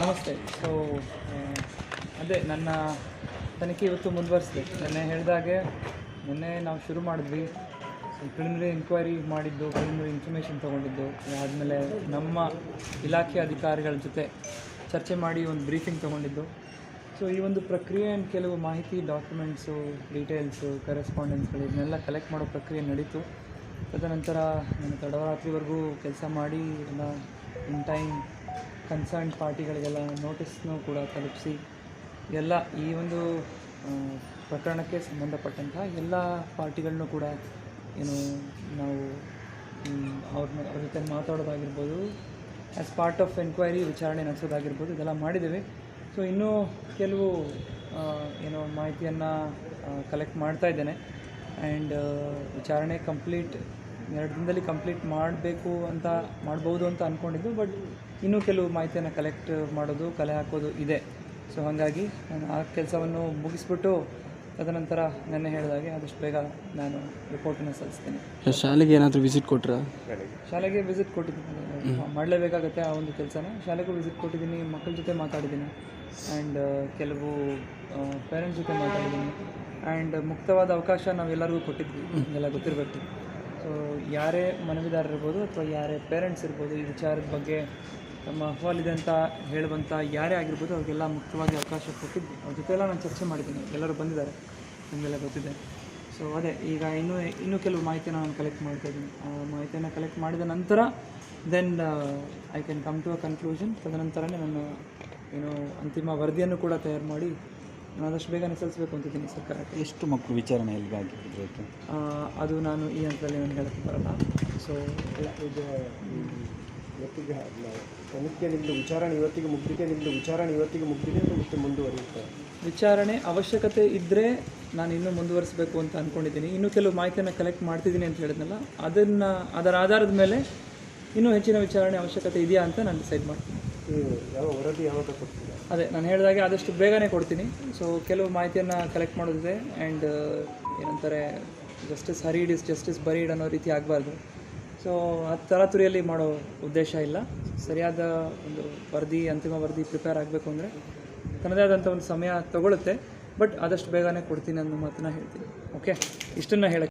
ನಮಸ್ತೆ. ಸೊ ಅದೇ ನನ್ನ ತನಿಖೆ ಇವತ್ತು ಮುಂದುವರಿಸ್ಬೇಕು ನೆನ್ನೆ ಹೇಳಿದಾಗೆ ಮೊನ್ನೆ ನಾವು ಶುರು ಮಾಡಿದ್ವಿ. ಪ್ರಿಲಿಮಿನರಿ ಎಂಕ್ವೈರಿ ಮಾಡಿದ್ದು ಪ್ರಿಲಿಮಿನರಿ ಇನ್ಫಾರ್ಮೇಷನ್ ತೊಗೊಂಡಿದ್ದು. ಆದಮೇಲೆ ನಮ್ಮ ಇಲಾಖೆ ಅಧಿಕಾರಿಗಳ ಜೊತೆ ಚರ್ಚೆ ಮಾಡಿ ಒಂದು ಬ್ರೀಫಿಂಗ್ ತೊಗೊಂಡಿದ್ದು. ಸೊ ಈ ಒಂದು ಪ್ರಕ್ರಿಯೆ ಆ್ಯಂಡ್ ಕೆಲವು ಮಾಹಿತಿ ಡಾಕ್ಯುಮೆಂಟ್ಸು ಡೀಟೇಲ್ಸು ಕರೆಸ್ಪಾಂಡೆನ್ಸ್ಗಳು ಇದನ್ನೆಲ್ಲ ಕಲೆಕ್ಟ್ ಮಾಡೋ ಪ್ರಕ್ರಿಯೆ ನಡೀತು. ತದನಂತರ ನಾನು ತಡರಾತ್ರಿವರೆಗೂ ಕೆಲಸ ಮಾಡಿ, ಎಲ್ಲ ಇನ್ ಟೈಮ್ ಕನ್ಸರ್ನ್ ಪಾರ್ಟಿಗಳಿಗೆಲ್ಲ ನೋಟಿಸ್ನೂ ಕೂಡ ತಲುಪಿಸಿ, ಎಲ್ಲ ಈ ಒಂದು ಪ್ರಕರಣಕ್ಕೆ ಸಂಬಂಧಪಟ್ಟಂತಹ ಎಲ್ಲ ಪಾರ್ಟಿಗಳನ್ನು ಕೂಡ ಏನು ನಾವು ಅವ್ರನ್ನ ಅವ್ರ ಜೊತೆ ಮಾತಾಡೋದಾಗಿರ್ಬೋದು ಆ್ಯಸ್ ಪಾರ್ಟ್ ಆಫ್ ಎನ್ಕ್ವೈರಿ ವಿಚಾರಣೆ ನಡೆಸೋದಾಗಿರ್ಬೋದು, ಇದೆಲ್ಲ ಮಾಡಿದ್ದೇವೆ. ಸೊ ಇನ್ನೂ ಕೆಲವು ಏನೋ ಮಾಹಿತಿಯನ್ನು ಕಲೆಕ್ಟ್ ಮಾಡ್ತಾ ಇದ್ದೇನೆ. ಆ್ಯಂಡ್ ವಿಚಾರಣೆ ಕಂಪ್ಲೀಟ್ ಎರಡು ದಿನದಲ್ಲಿ ಕಂಪ್ಲೀಟ್ ಮಾಡಬೇಕು ಅಂತ ಮಾಡ್ಬೋದು ಅಂತ ಅಂದ್ಕೊಂಡಿದ್ದು ಬಟ್ ಇನ್ನೂ ಕೆಲವು ಮಾಹಿತಿಯನ್ನು ಕಲೆಕ್ಟ್ ಮಾಡೋದು ಕಲೆ ಹಾಕೋದು ಇದೆ. ಸೊ ಹಾಗಾಗಿ ನಾನು ಆ ಕೆಲಸವನ್ನು ಮುಗಿಸ್ಬಿಟ್ಟು ತದನಂತರ ನೆನ್ನೆ ಹೇಳಿದಾಗೆ ಆದಷ್ಟು ಬೇಗ ನಾನು ರಿಪೋರ್ಟನ್ನು ಸಲ್ಲಿಸ್ತೀನಿ. ಶಾಲೆಗೆ ಏನಾದರೂ ವಿಸಿಟ್ ಕೊಟ್ಟರೆ ಶಾಲೆಗೆ ವಿಸಿಟ್ ಕೊಟ್ಟಿದ್ದೀನಿ. ಮಾಡಲೇಬೇಕಾಗತ್ತೆ ಆ ಒಂದು ಕೆಲಸನ. ಶಾಲೆಗೂ ವಿಸಿಟ್ ಕೊಟ್ಟಿದ್ದೀನಿ ಮಕ್ಕಳ ಜೊತೆ ಮಾತಾಡಿದ್ದೀನಿ. ಆ್ಯಂಡ್ ಕೆಲವು ಪೇರೆಂಟ್ಸ್ ಜೊತೆ ಮಾತಾಡಿದ್ದೀನಿ. ಆ್ಯಂಡ್ ಮುಕ್ತವಾದ ಅವಕಾಶ ನಾವೆಲ್ಲರಿಗೂ ಕೊಟ್ಟಿದ್ವಿ. ಎಲ್ಲ ಗೊತ್ತಿರಬೇಕು. ಸೊ ಯಾರೇ ಮನವಿದಾರರಿರ್ಬೋದು ಅಥವಾ ಯಾರೇ ಪೇರೆಂಟ್ಸ್ ಇರ್ಬೋದು, ಈ ವಿಚಾರದ ಬಗ್ಗೆ ತಮ್ಮ ಅಹವಾಲಿದೆ ಅಂತ ಹೇಳುವಂಥ ಯಾರೇ ಆಗಿರ್ಬೋದು ಅವ್ರಿಗೆಲ್ಲ ಮುಕ್ತವಾಗಿ ಅವಕಾಶ ಕೊಟ್ಟಿದ್ದೆ. ಅವ್ರ ಜೊತೆ ಎಲ್ಲ ನಾನು ಚರ್ಚೆ ಮಾಡಿದ್ದೀನಿ. ಎಲ್ಲರೂ ಬಂದಿದ್ದಾರೆ. ನಿಮಗೆಲ್ಲ ಗೊತ್ತಿದೆ. ಸೊ ಅದೇ, ಈಗ ಇನ್ನೂ ಇನ್ನೂ ಕೆಲವು ಮಾಹಿತಿನ ನಾನು ಕಲೆಕ್ಟ್ ಮಾಡ್ತಾ ಇದ್ದೀನಿ. ಆ ಮಾಹಿತಿಯನ್ನು ಕಲೆಕ್ಟ್ ಮಾಡಿದ ನಂತರ then I can come to a conclusion ತದನಂತರನೇ ನಾನು ಏನು ಅಂತಿಮ ವರದಿಯನ್ನು ಕೂಡ ತಯಾರು ಮಾಡಿ ಆದಷ್ಟು ಬೇಗನೆ ಸಲ್ಲಿಸಬೇಕು ಅಂತಿದ್ದೀನಿ ಸರ್ಕಾರಕ್ಕೆ ಎಷ್ಟು ಮಕ್ಕಳು ವಿಚಾರಣೆಯಲ್ಲಿ ಆಗಿದ್ರು ಅದಕ್ಕೆ ಆ, ಅದು ನಾನು ಈ ಹಂತದಲ್ಲಿ ನಾನು ಹೇಳಕ್ಕೆ ಬರಲ್ಲ. ಸೊ ಇದು ಇವತ್ತಿಗೆ ಅಲ್ಲ, ತನಿಖೆ ನಿಮ್ಮದು ವಿಚಾರಣೆ ಇವತ್ತಿಗೆ ಮುಗ್ದಿದೆ ನಿಮ್ಮದು ವಿಚಾರಣೆ ಇವತ್ತಿಗೆ ಮುಗ್ದಿದೆ ಅಥವಾ ಮತ್ತೆ ಮುಂದುವರಿಯುತ್ತೆ? ವಿಚಾರಣೆ ಅವಶ್ಯಕತೆ ಇದ್ದರೆ ನಾನು ಇನ್ನೂ ಮುಂದುವರಿಸಬೇಕು ಅಂತ ಅಂದ್ಕೊಂಡಿದ್ದೀನಿ ಇನ್ನೂ ಕೆಲವು ಮಾಹಿತಿಯನ್ನು ಕಲೆಕ್ಟ್ ಮಾಡ್ತಿದ್ದೀನಿ ಅಂತ ಹೇಳಿದ್ನಲ್ಲ ಅದನ್ನು ಅದರ ಆಧಾರದ ಮೇಲೆ ಇನ್ನೂ ಹೆಚ್ಚಿನ ವಿಚಾರಣೆ ಅವಶ್ಯಕತೆ ಇದೆಯಾ ಅಂತ ನಾನು ಡಿಸೈಡ್ ಮಾಡ್ತೀನಿ. ಇದು ಯಾವ ವರದಿ ಯಾವಾಗ ಕೊಡ್ತೀರಾ? ಅದೇ, ನಾನು ಹೇಳಿದಾಗೆ ಆದಷ್ಟು ಬೇಗನೆ ಕೊಡ್ತೀನಿ. ಸೊ ಕೆಲವು ಮಾಹಿತಿಯನ್ನು ಕಲೆಕ್ಟ್ ಮಾಡೋದಿದೆ ಆ್ಯಂಡ್ ಏನಂತಾರೆ justice hurried is justice buried ಅನ್ನೋ ರೀತಿ ಆಗಬಾರ್ದು. ಸೊ ಆ ತರಾತುರಿಯಲ್ಲಿ ಮಾಡೋ ಉದ್ದೇಶ ಇಲ್ಲ. ಸರಿಯಾದ ಒಂದು ವರದಿ, ಅಂತಿಮ ವರದಿ ಪ್ರಿಪೇರ್ ಆಗಬೇಕು ಅಂದರೆ ತನ್ನದೇ ಆದಂಥ ಒಂದು ಸಮಯ ತಗೊಳುತ್ತೆ. ಬಟ್ ಆದಷ್ಟು ಬೇಗನೆ ಕೊಡ್ತೀನಿ ಅನ್ನೋ ಮಾತನ್ನ ಹೇಳ್ತೀನಿ. ಓಕೆ ಇಷ್ಟನ್ನು ಹೇಳಕ್ಕೆ